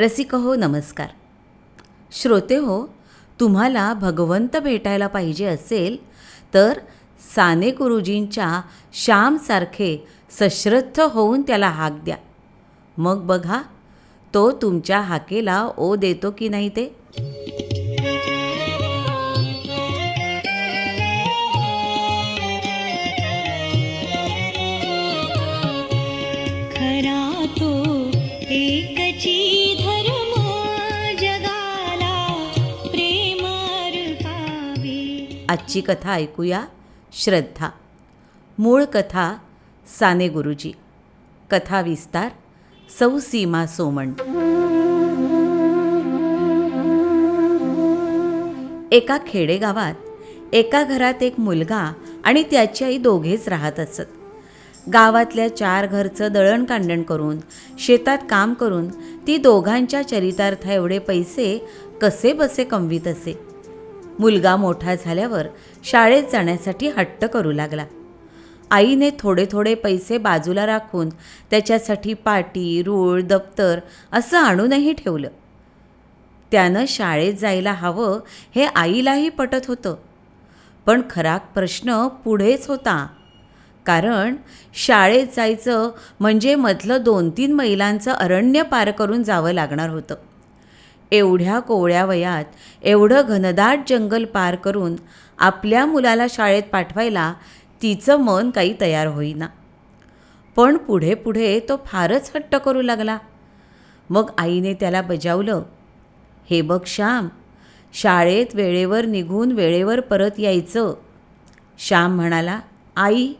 रसिक हो नमस्कार. श्रोते हो तुम्हाला भगवंत भेटायला पाहिजे असेल तर साने गुरुजींच्या श्यामसारखे सश्रद्ध होऊन त्याला हाक द्या. मग बघा तो तुमच्या हाकेला ओ देतो की नाही ते? आजची कथा ऐकूया. श्रद्धा. मूळ कथा साने गुरुजी. कथा विस्तार सौ सीमा सोमण. एका खेडेगावात एका घरात एक मुलगा आणि त्याची आई दोघेच राहत असत. गावातल्या चार घरचं दळणकांडण करून शेतात काम करून ती दोघांच्या चरितार्था एवढे पैसे कसे बसे कमवीत असे? मुलगा मोठा झाल्यावर शाळेत जाण्यासाठी हट्ट करू लागला. आईने थोडे थोडे पैसे बाजूला राखून त्याच्यासाठी पाटी रूळ दप्तर असं आणूनही ठेवलं. त्यानं शाळेत जायला हवं हे आईलाही पटत होतं. पण खरा प्रश्न पुढेच होता. कारण शाळेत जायचं म्हणजे मधलं दोन तीन मैलांचं अरण्य पार करून जावं लागणार होतं. एवढ्या कोवळ्या वयात एवढं घनदाट जंगल पार करून आपल्या मुलाला शाळेत पाठवायला तिचं मन काही तयार होईना. पण पुढे पुढे तो फारच हट्ट करू लागला. मग आईने त्याला बजावलं हे बघ श्याम शाळेत वेळेवर निघून वेळेवर परत यायचं. श्याम म्हणाला आई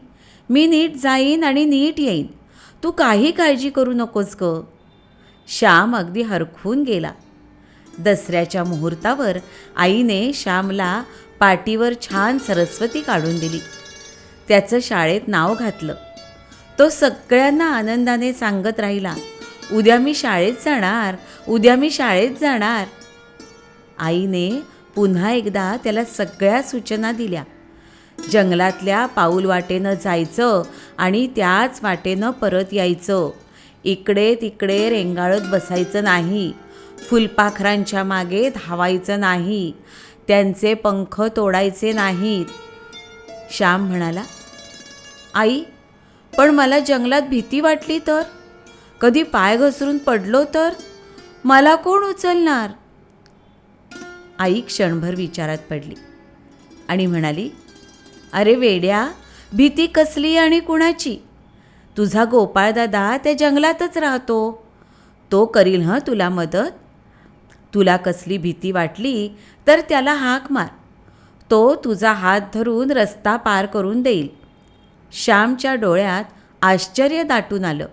मी नीट जाईन आणि नीट येईन. तू काही काळजी करू नकोस ग. श्याम अगदी हरखून गेला. दसऱ्याच्या मुहूर्तावर आईने श्यामला पाटीवर छान सरस्वती काढून दिली. त्याचं शाळेत नाव घातलं. तो सगळ्यांना आनंदाने सांगत राहिला उद्या मी शाळेत जाणार उद्या मी शाळेत जाणार. आईने पुन्हा एकदा त्याला सगळ्या सूचना दिल्या. जंगलातल्या पाऊल वाटेनं जायचं आणि त्याच वाटेनं परत यायचं. इकडे तिकडे रेंगाळत बसायचं नाही. फुलपाखरांच्या मागे धावायचं नाही त्यांचे पंख तोडायचे नाहीत. श्याम म्हणाला आई पण मला जंगलात भीती वाटली तर? कधी पाय घसरून पडलो तर? मला कोण उचलणार? आई क्षणभर विचारात पडली आणि म्हणाली अरे वेड्या भीती कसली आणि कुणाची? तुझा गोपाळदादा त्या जंगलातच राहतो. तो करील हं तुला मदत? तुला कसली भीती वाटली तर त्याला हाक मार. तो तुझा हात धरून रस्ता पार करून देईल. श्यामच्या डोळ्यात आश्चर्य दाटून आलं.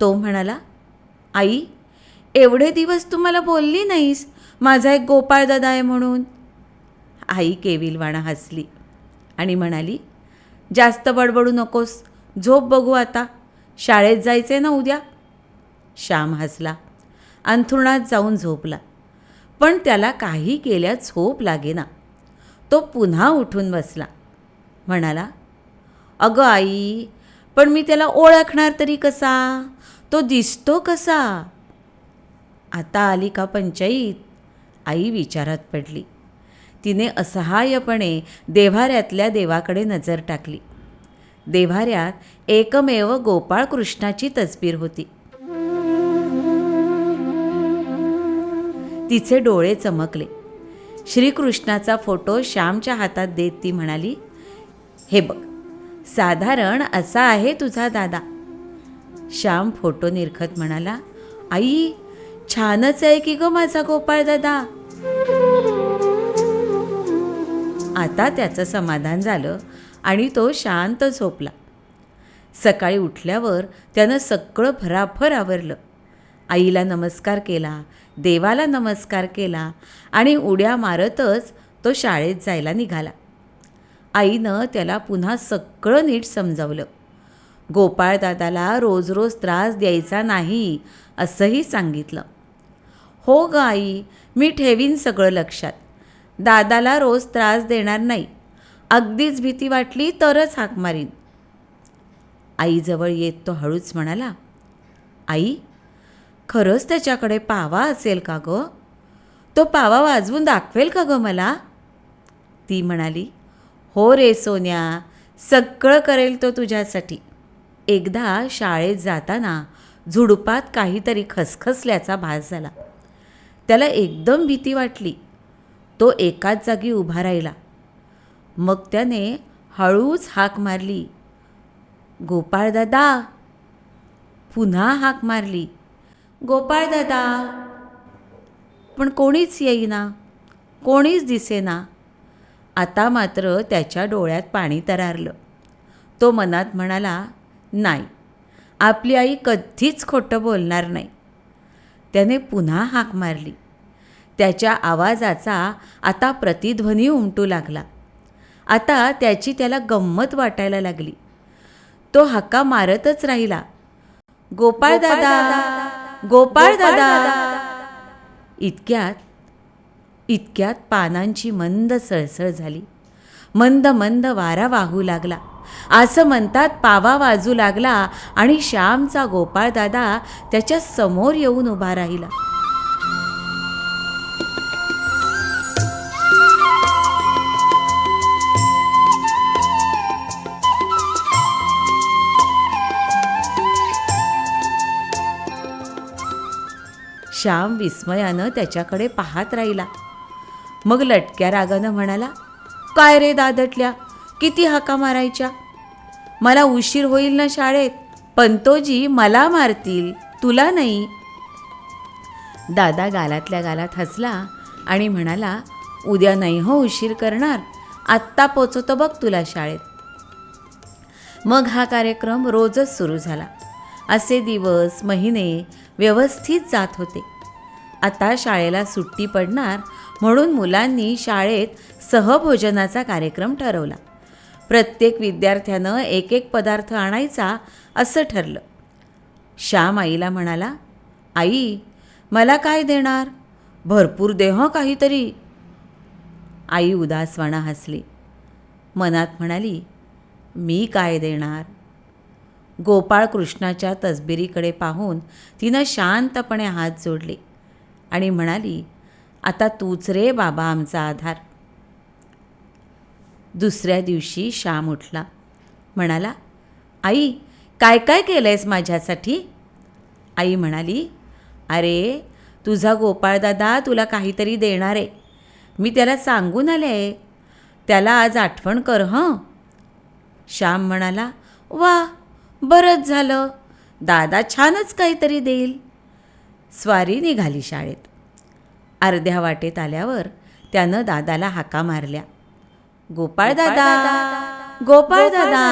तो म्हणाला आई एवढे दिवस तू मला बोलली नाहीस. माझा एक गोपाळदादा आहे म्हणून. आई केविलवाणा हसली आणि म्हणाली जास्त बडबडू नकोस. झोप बघू आता. शाळेत जायचे ना उद्या. श्याम हसला. अंथरुणात जाऊन झोपला. पण त्याला काही केल्या झोप लागेना. तो पुन्हा उठून बसला. म्हणाला अगं आई पण मी त्याला ओळखणार तरी कसा? तो दिसतो कसा? आता आली का पंचाईत? आई विचारात पडली. तिने असहाय्यपणे देव्हाऱ्यातल्या देवाकडे नजर टाकली. देव्हाऱ्यात एकमेव गोपाळ कृष्णाची होती. तिचे डोळे चमकले. श्रीकृष्णाचा फोटो श्यामच्या हातात देत ती म्हणाली हे बघ साधारण असा आहे तुझा दादा. श्याम फोटो निरखत म्हणाला आई छानच आहे की ग माझा गोपाळ दादा? आता त्याचं समाधान झालं आणि तो शांत झोपला. सकाळी उठल्यावर त्यानं सगळं भराभर आवरलं. आईला नमस्कार केला देवाला नमस्कार केला आणि उड्या मारतच तो शाळेत जायला निघाला. आईनं त्याला पुन्हा सगळं नीट समजावलं. गोपाळदादाला रोज रोज त्रास द्यायचा नाही असंही सांगितलं. हो ग आई मी ठेवीन सगळं लक्षात. दादाला रोज त्रास देणार नाही. अगदीच भीती वाटली तरच हाक मारीन. आईजवळ येत तो हळूच म्हणाला आई खरंच त्याच्याकडे पावा असेल का गं? तो पावा वाजवून दाखवेल का गं मला? ती म्हणाली हो रे सोन्या सगळं करेल तो तुझ्यासाठी. एकदा शाळेत जाताना झुडपात काहीतरी खसखसल्याचा भास झाला. त्याला एकदम भीती वाटली. तो एकाच जागी उभा राहिला. मग त्याने हळूच हाक मारली. गोपाळदादा. पुन्हा हाक मारली. गोपाळ दादा. पण कोणीच येईना. कोणीच दिसेना. आता मात्र त्याच्या डोळ्यात पाणी तरारलं. तो मनात म्हणाला नाही आपली आई कधीच खोटं बोलणार नाही. त्याने पुन्हा हाक मारली. त्याच्या आवाजाचा आता प्रतिध्वनी उमटू लागला. आता त्याची त्याला गंमत वाटायला लागली. तो हाका मारतच राहिला. गोपाळ दादा. गोपाळ दादा. इतक्यात इतक्यात पानांची मंद सळसळ झाली. मंद मंद वारा वाहू लागला. असं म्हणतात पावा वाजू लागला आणि श्यामचा गोपाळ दादा त्याच्यासमोर येऊन उभा राहिला. श्याम विस्मयानं त्याच्याकडे पाहत राहिला. मग लटक्या रागानं म्हणाला काय रे दादटल्या किती हाका मारायच्या? मला उशीर होईल ना शाळेत पंतोजी मला मारतील तुला नाही. दादा गालातल्या गालात हसला आणि म्हणाला उद्या नाही हो उशीर करणार आत्ता पोचवतो बघ तुला शाळेत. मग हा कार्यक्रम रोजच सुरू झाला. असे दिवस महिने व्यवस्थित जात होते. आता शाळेला सुट्टी पडणार म्हणून मुलांनी शाळेत सहभोजनाचा कार्यक्रम ठरवला. प्रत्येक विद्यार्थ्यानं एक एक पदार्थ आणायचा असं ठरलं. श्याम आईला म्हणाला आई मला काय देणार? भरपूर देह काहीतरी. आई उदासवाणा हसली. मनात म्हणाली मी काय देणार? गोपाळ कृष्णाच्या तसबिरीकडे पाहून तिनं शांतपणे हात जोडले आणि म्हणाली आता तूच रे बाबा आमचा आधार. दुसऱ्या दिवशी श्याम उठला. म्हणाला आई काय काय केलं आहेस माझ्यासाठी? आई म्हणाली अरे तुझा गोपाळदादा तुला काहीतरी देणार आहे. मी त्याला सांगून आले आहे. त्याला आज आठवण कर हं? श्याम म्हणाला वा बरंच झालं. दादा छानच काहीतरी देईल. स्वारी निघाली शाळेत. अर्ध्या वाटेत आल्यावर त्यानं दादाला हाका मारल्या. गोपाळ दादा गोपाळ दादा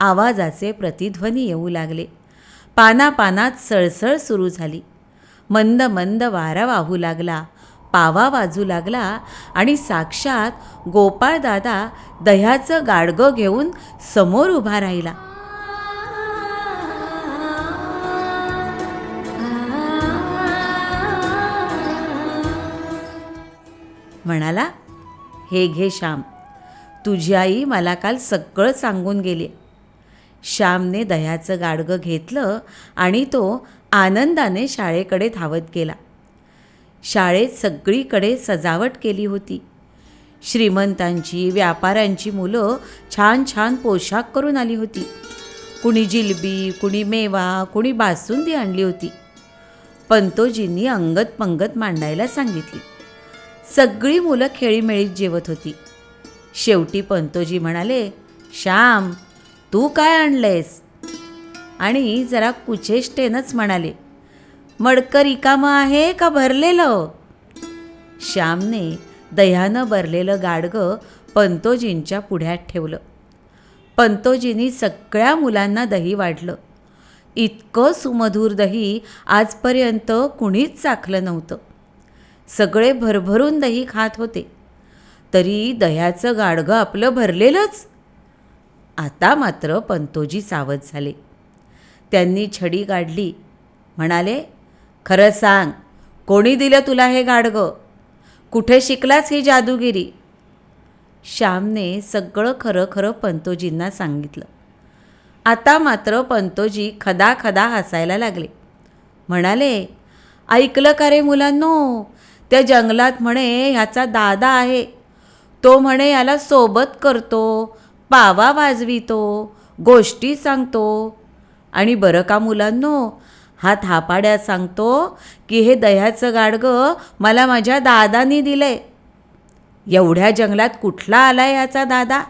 आवाजाचे प्रतिध्वनी येऊ लागले. पाना पानात सळसळ सुरू झाली. मंद मंद वारा वाहू लागला पावा वाजू लागला आणि साक्षात गोपाळ दादा दह्याचं गाडगं घेऊन समोर उभा राहिला. म्हणाला हे घे श्याम तुझी आई मला काल सगळं सांगून गेली. श्यामने दह्याचं गाडगं घेतलं आणि तो आनंदाने शाळेकडे धावत गेला. शाळेत सगळीकडे सजावट केली होती. श्रीमंतांची व्यापाऱ्यांची मुलं छान छान पोशाख करून आली होती. कुणी जिलबी कुणी मेवा कुणी बासुंदी आणली होती. पंतोजींनी अंगत पंगत मांडायला सांगितली. सगळी मुलं खेळीमेळीत जेवत होती. शेवटी पंतोजी म्हणाले श्याम तू काय आणलंयस आणि जरा कुचेष्टेनंच म्हणाले मडकं रिकामं आहे का भरलेलं? श्यामने दह्यानं भरलेलं गाडगं पंतोजींच्या पुढ्यात ठेवलं. पंतोजींनी सगळ्या मुलांना दही वाढलं. इतकं सुमधूर दही आजपर्यंत कुणीच चाखलं नव्हतं. सगळे भरभरून दही खात होते. तरी दह्याचं गाडगं आपलं भरलेलंच. आता मात्र पंतोजी सावध झाले. त्यांनी छडी काढली म्हणाले खरं सांग कोणी दिलं तुला हे गाडगं कुठे शिकलास ही जादूगिरी? श्यामने सगळं खरं खरं पंतोजींना सांगितलं. आता मात्र पंतोजी खदा खदा हसायला लागले. म्हणाले ऐकलं का रे मुलांनो? त्या जंगलात म्हणे ह्याचा दादा आहे. तो म्हणे याला सोबत करतो पावा वाजवितो गोष्टी सांगतो. आणि बरं का मुलांनो हा थापाड्या सांगतो की हे दह्याचं गाडगं मला माझ्या दादानी दिलंय. एवढ्या जंगलात कुठला आलाय याचा दादा?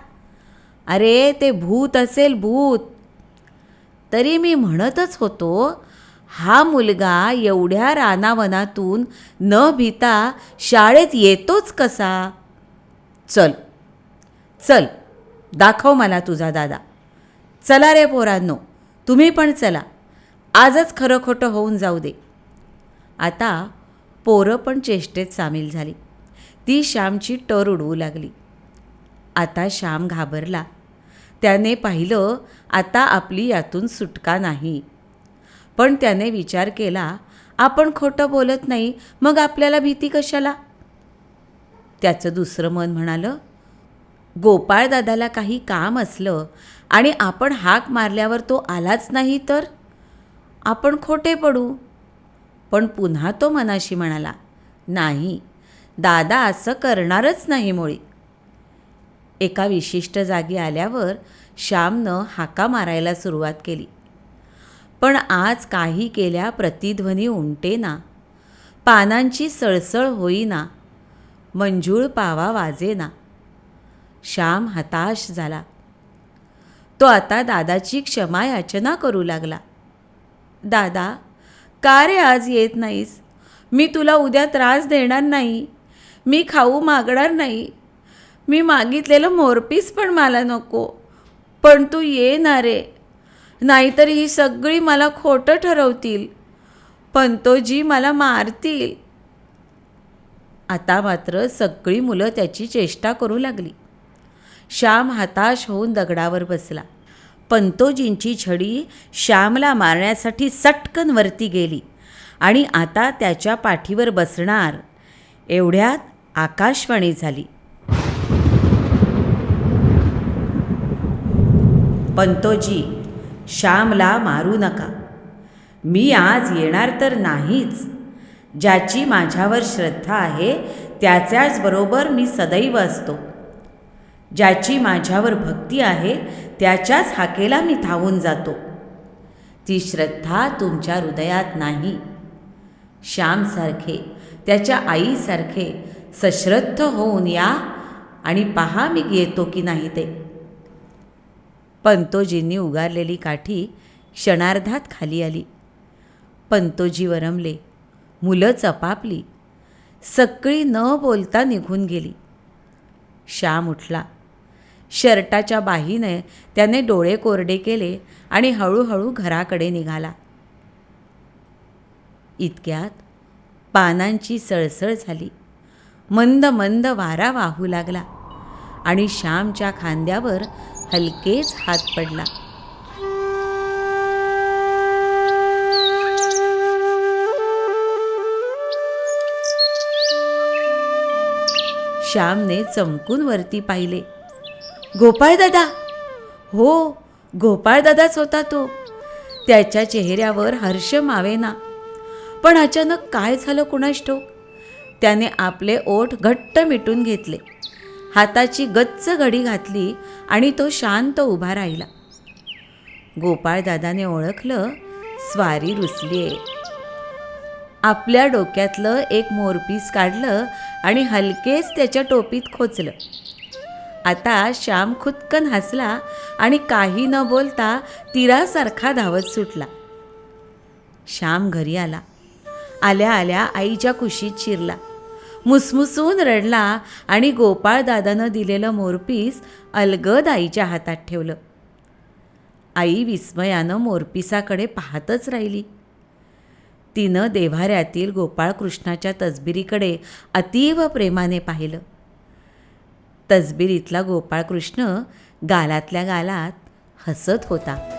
अरे ते भूत असेल भूत. तरी मी म्हणतच होतो हा मुलगा एवढ्या रानावनातून न भिता शाळेत येतोच कसा? चल चल दाखव मला तुझा दादा. चला रे पोरांनो तुम्ही पण चला. आजच खरं खोटं होऊन जाऊ दे. आता पोरं पण चेष्टेत सामील झाली. ती श्यामची टर उडवू लागली. आता श्याम घाबरला. त्याने पाहिलं आता आपली यातून सुटका नाही. पण त्याने विचार केला आपण खोटं बोलत नाही मग आपल्याला भीती कशाला? त्याचं दुसरं मन म्हणालं गोपाळदादाला काही काम असलं आणि आपण हाक मारल्यावर तो आलाच नाही तर? आपण खोटे पडू. पण पुन्हा तो मनाशी म्हणाला नाही दादा असं करणारच नाही मुळी. एका विशिष्ट जागी आल्यावर श्यामनं हाका मारायला सुरुवात केली. पण आज काही केल्या प्रतिध्वनी उमटेना पानांची सळसळ होईना. मंजूळ पावा वाजेना. श्याम हताश झाला. तो आता दादाची क्षमा याचना करू लागला. दादा का रे आज येत नाहीस? मी तुला उद्या त्रास देणार नाही. मी खाऊ मागणार नाही. मी मागितलेलं मोरपीस पण मला नको. पण तू ये ना रे. नाहीतर ही सगळी मला खोटं ठरवतील. पंतोजी मला मारतील. आता मात्र सगळी मुलं त्याची चेष्टा करू लागली. श्याम हताश होऊन दगडावर बसला. पंतोजींची छडी श्यामला मारण्यासाठी सटकन वरती गेली आणि आता त्याच्या पाठीवर बसणार एवढ्यात आकाशवाणी झाली. पंतोजी श्यामला मारू नका. मी आज येणार तर नाहीच. ज्याची माझ्यावर श्रद्धा आहे त्याच्याचबरोबर मी सदैव असतो. ज्याची माझ्यावर भक्ती आहे त्याच्याच हाकेला मी धावून जातो. ती श्रद्धा तुमच्या हृदयात नाही. श्यामसारखे त्याच्या आईसारखे सश्रद्ध होऊन या आणि पहा मी येतो की नाही ते. पंतोजींनी उगारलेली काठी क्षणार्धात खाली आली. पंतोजी वरमले. मुलं चपापली. सगळी न बोलता निघून गेली. श्याम उठला. शर्टाच्या बाहीने त्याने डोळे कोरडे केले आणि हळूहळू घराकडे निघाला. इतक्यात पानांची सळसळ झाली. मंद मंद वारा वाहू लागला आणि श्यामच्या खांद्यावर हलकेच हात पडला. श्यामने चमकून वरती पाहिले. गोपाळ दादा. हो गोपाळ दादाच होता तो. त्याच्या चेहऱ्यावर हर्ष मावेना. पण अचानक काय झालं कुणाष्टो ठाऊक? त्याने आपले ओठ घट्ट मिटून घेतले. हाताची गच्च घडी घातली आणि तो शांत उभा राहिला. गोपाळदादाने ओळखलं स्वारी रुसली आहे आपल्या डोक्यातलं एक मोरपीस काढलं आणि हलकेच त्याच्या टोपीत खोचलं. आता श्याम खुदकन हसला आणि काही न बोलता तिरासारखा धावत सुटला. श्याम घरी आला. आल्या आल्या आईच्या कुशीत शिरला. मुसमुसून रडला आणि गोपाळदादानं दिलेलं मोरपीस अलगद आईच्या हातात ठेवलं. आई विस्मयानं मोरपिसाकडे पाहतच राहिली. तिनं देव्हाऱ्यातील गोपाळकृष्णाच्या तसबिरीकडे अतीव प्रेमाने पाहिलं. तसबिरीतला गोपाळकृष्ण गालातल्या गालात हसत होता.